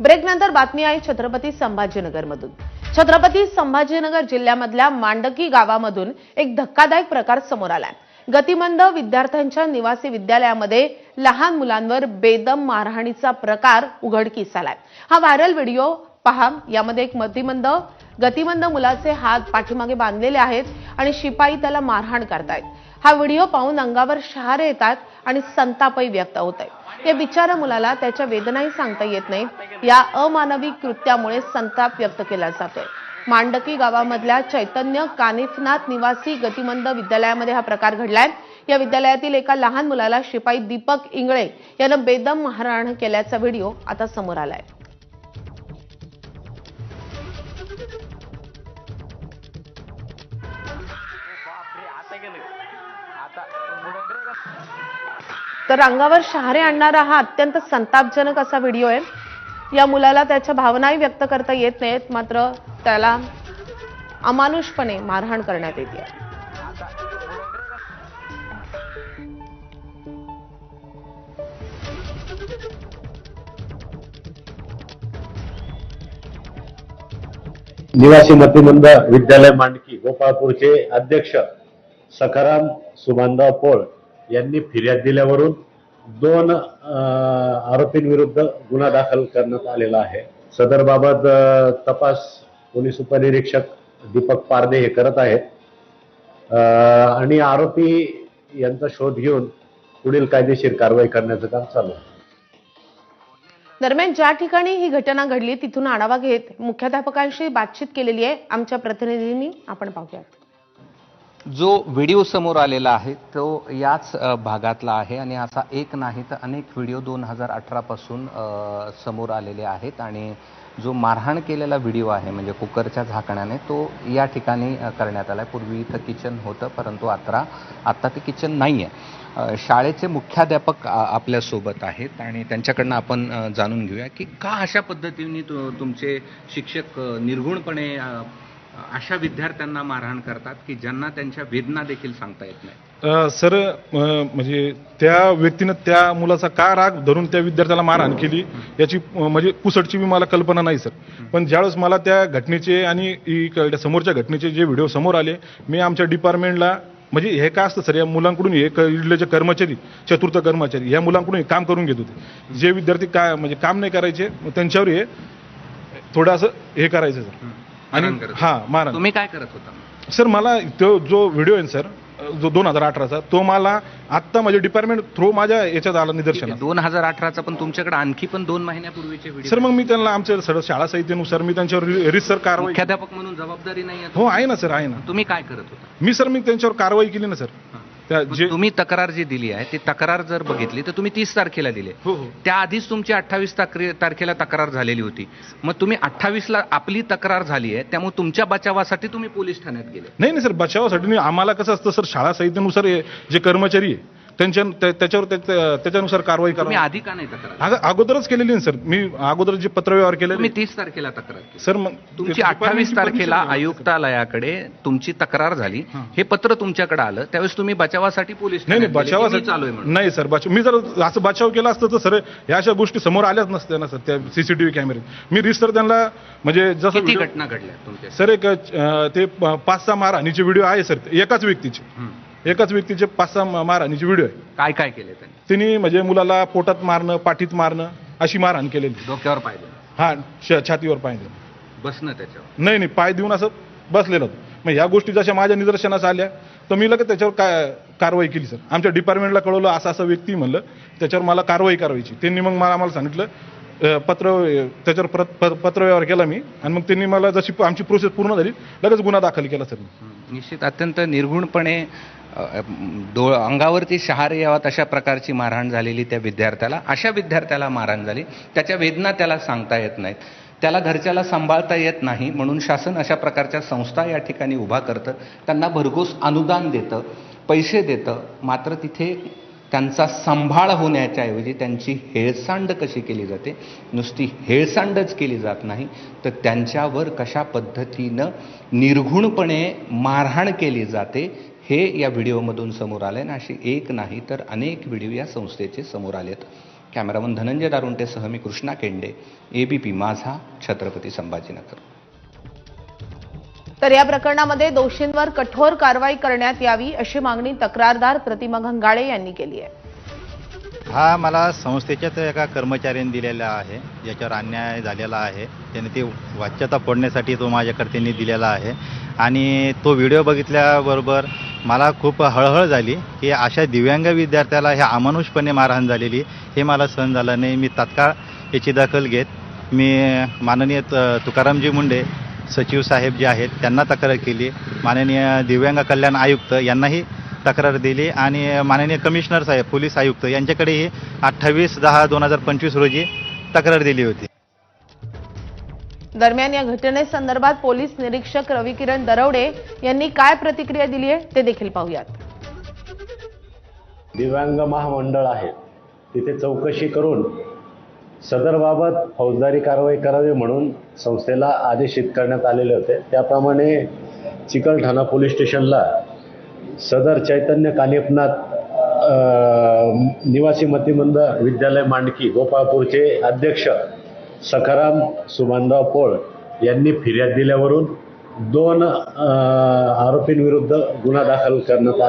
ब्रेकनंतर बातमी आहे छत्रपती संभाजीनगरमधून. छत्रपती संभाजीनगर जिल्ह्यामधल्या मांडकी गावामधून एक धक्कादायक प्रकार समोर आलाय. गतिमंद विद्यार्थ्यांच्या निवासी विद्यालयामध्ये लहान मुलांवर बेदम मारहाणीचा प्रकार उघडकीस आलाय. हा व्हायरल व्हिडिओ पहा. यामध्ये एक मतिमंद गतिमंद मुलाचे हात पाठीमागे बांधलेले आहेत आणि शिपाई त्याला मारहाण करतायत. हा व्हिडिओ पाहून अंगावर शहारे येतात आणि संतापही व्यक्त होत आहे या बिचारा मुलाला त्याच्या वेदनाही सांगता येत नाहीत या अमानवी कृत्यामुळे संताप व्यक्त केला जातोय. मांडकी गावामधल्या चैतन्य कानिफनाथ निवासी गतिमंद विद्यालयामध्ये हा प्रकार घडलाय. या विद्यालयातील एका लहान मुलाला शिपाई दीपक इंगळे यानं बेदम मारहाण केल्याचा व्हिडिओ आता समोर आलाय. तर अंगावर शहारे आणणारा हा अत्यंत संतापजनक असा व्हिडिओ आहे. या मुलाला त्याच्या भावनाही व्यक्त करता येत नाहीत मात्र त्याला अमानुषपणे मारहाण करण्यात येते. निवासी मतिमंद विद्यालय मांडकी गोपाळपूरचे अध्यक्ष सखाराम सुभानराव पोळ यांनी फिर्याद दिल्यावरून दोन आरोपींविरुद्ध गुन्हा दाखल करण्यात आलेला आहे. सदर बाबत तपास पोलीस उपनिरीक्षक दीपक पारदे हे करत आहेत. अं, आणि आरोपी यांचा शोध घेऊन पुढील कायदेशीर कारवाई करण्याचं काम चालू आहे. दरम्यान ज्या ठिकाणी ही घटना घडली तिथून आढावा घेत मुख्याध्यापकांशी बातचीत केलेली आहे. आमच्या प्रतिनिधींनी आपण पाहूयात. जो व्हिडिओ समोर आलेला आहे तो याच भागातला आहे आणि असा एक नाही तर अनेक व्हिडिओ दोन हजार अठरापासून समोर आलेले आहेत आणि जो मारहाण केलेला व्हिडिओ आहे म्हणजे कुकरच्या झाकण्याने तो या ठिकाणी करण्यात आला आहे पूर्वी इथं किचन होतं परंतु आता आत्ता ते किचन नाही आहे शाळेचे मुख्याध्यापक आपल्यासोबत आहेत आणि त्यांच्याकडनं आपण जाणून घेऊया की का अशा पद्धतीने तुमचे शिक्षक निर्गुणपणे अशा विद्यार्थ्यांना मारहाण करतात की ज्यांना त्यांच्या वेदना देखील सांगता येत नाही. सर म्हणजे त्या व्यक्तीनं त्या मुलाचा का राग धरून त्या विद्यार्थ्याला मारहाण केली याची म्हणजे पुसटची मी मला कल्पना नाही सर. पण ज्यावेळेस मला त्या घटनेचे आणि समोरच्या घटनेचे जे व्हिडिओ समोर आले मी आमच्या डिपार्टमेंटला म्हणजे हे काय असतं सर या मुलांकडून हे जे कर्मचारी चतुर्थ कर्मचारी या मुलांकडून हे काम करून घेत होते. जे विद्यार्थी काय म्हणजे काम नाही करायचे त्यांच्यावर हे थोडं असं हे करायचं सर. आणि. हा मारा तुम्ही काय करत होता? सर मला तो जो व्हिडिओ आहे सर जो दोन हजार अठराचा तो मला आत्ता माझ्या डिपार्टमेंट थ्रू माझ्या याच्यात आला निदर्शनात. दोन हजार अठराचा पण तुमच्याकडे आणखी पण दोन महिन्यापूर्वीचे सर मग मी त्यांना आमच्या सर शाळा संहितेनुसार मी त्यांच्यावर रिसर कारवाई मुख्याध्यापक म्हणून जबाबदारी नाही आहे हो आहे ना सर आहे ना. तुम्ही काय करत होता? मी सर मी त्यांच्यावर कारवाई केली ना सर. तुम्ही तक्रार जी दिली आहे ती तक्रार जर बघितली तर तुम्ही तीस तारखेला दिली. हो हो. त्याआधीच तुमची अठ्ठावीस तारखेला तक्रार झालेली होती. मग तुम्ही अठ्ठावीसला आपली तक्रार झाली आहे त्यामुळे तुमच्या बचावासाठी तुम्ही पोलीस ठाण्यात गेले. नाही नाही सर बचावासाठी नाही. आम्हाला कसं असतं सर शाळा संहितेनुसार हे जे कर्मचारी आहे त्यांच्या त्या- त्याच्यावर त्या- त्याच्यानुसार कारवाई तुम्ही करा आधी का नाही तक्रार अगोदरच केलेली ना सर. मी अगोदर जे पत्रव्यवहार केलेले तुम्ही तीस तारखेला तक्रार केली. सर मग तुमची अठ्ठावीस तारखेला आयुक्तालयाकडे तुमची तक्रार झाली. हां. पत्र तुमच्याकडे आलं. त्यावेळेस तुम्ही बचावासाठी पोलीस नाही नाही ठाण्यात गेले. की मी बचावासाठी चालू आहे म्हणून. नाही सर. बचाव मी जर असं बचाव केला असतं तर सर ह्या अशा गोष्टी समोर आल्याच नसत्या ना सर त्या सीसीटीव्ही कॅमेऱ्यात मी रिसर त्यांना म्हणजे जसं किती video- घटना घडल्या तुमच्या? सर एक अं, ते प- पाच सहा मारहाणीचे व्हिडिओ आहे सर. एकाच व्यक्तीचे. हं. एकाच व्यक्तीचे पाच सहा मा- मारहाणीचे व्हिडिओ आहे काय काय केले त्यांनी? त्यांनी म्हणजे मुलाला पोटात मारणं पाठीत मारणं अशी मारहाण केलेली. डोक्यावर पाहिजे हा छ- छातीवर पाहिजे बसणं त्याच्यावर. नाही नाही पाय देऊन असं बसलेलं होतं. मग ह्या गोष्टी जशा माझ्या निदर्शनास आल्या तर मी लगेच त्याच्यावर काय कारवाई केली सर. आमच्या डिपार्टमेंटला कळवलं असा असा व्यक्ती म्हणलं त्याच्यावर मला कारवाई करायची. त्यांनी मग मला आम्हाला सांगितलं अं, पत्र त्याच्यावर परत प- पत्रव्यवहार केला मी आणि मग त्यांनी मला जशी आमची प्रोसेस पूर्ण झाली लगेच गुन्हा दाखल केला सर. हं. निश्चित अत्यंत निर्गुणपणे डोळ अंगावरती शहारे यावा अशा प्रकारची मारहाण झालेली त्या विद्यार्थ्याला. अशा विद्यार्थ्याला मारहाण झाली. त्याच्या वेदना त्याला सांगता येत नाहीत. त्याला घरच्याला सांभाळता येत नाही म्हणून शासन अशा प्रकारच्या संस्था या ठिकाणी उभा करतं. त्यांना भरघोस अनुदान देतं पैसे देतं. मात्र तिथे त्यांचा सांभाळ होण्याच्या ऐवजी त्यांची हेळसांड कशी केली जाते? नुसती हेळसांडच केली जात नाही. तर त्यांच्यावर कशा पद्धतीनं निर्घुणपणे मारहाण केली जाते? हे या व्हिडिओमधून समोर आलं आणि अशी एक नाही तर अनेक व्हिडिओ या संस्थेचे समोर आलेत. कॅमेरामन धनंजय दारुंटेसह मी कृष्णा केंडे एबीपी माझा छत्रपती संभाजीनगर. तर या प्रकरणामध्ये दोषींवर कठोर कारवाई करण्यात यावी अशी मागणी तक्रारदार प्रतिमा घंगाळे यांनी केली आहे. हा मला संस्थेच्याच एका कर्मचाऱ्यांनी दिलेला आहे. ज्याच्यावर अन्याय झालेला आहे. त्याने ती वाच्यता फोडण्यासाठी तो माझ्याकडे त्यांनी दिलेला आहे. आणि तो व्हिडिओ बघितल्याबरोबर मला खूप हळहळ झाली की अशा दिव्यांग विद्यार्थ्याला ह्या अमानुषपणे मारहाण झालेली हे मला सहन झालं नाही. मी तात्काळ याची दखल घेत मी माननीय त- तुकारामजी मुंडे सचिव साहेब जे आहेत त्यांना तक्रार केली. माननीय दिव्यांग कल्याण आयुक्त यांनाही तक्रार दिली आणि माननीय कमिशनर साहेब पोलीस आयुक्त यांच्याकडेही अठ्ठावीस दहा दोन हजार पंचवीस रोजी तक्रार दिली होती. दरम्यान या घटनेसंदर्भात पोलीस निरीक्षक रविकिरण दरवडे यांनी काय प्रतिक्रिया दिली आहे ते देखील पाहूयात. दिव्यांग महामंडळ आहे. तिथे चौकशी करून सदरबाबत फौजदारी कारवाई करावी म्हणून संस्थेला आदेशित करण्यात आलेले होते. त्याप्रमाणे चिकलठाणा पोलीस स्टेशनला सदर चैतन्य कानिपनाथ निवासी मतिमंद विद्यालय मांडकी गोपाळपूरचे अध्यक्ष सखाराम सुमानराव पोळ यांनी फिर्याद दिल्यावरून दोन आरोपींविरुद्ध गुन्हा दाखल करण्यात आला.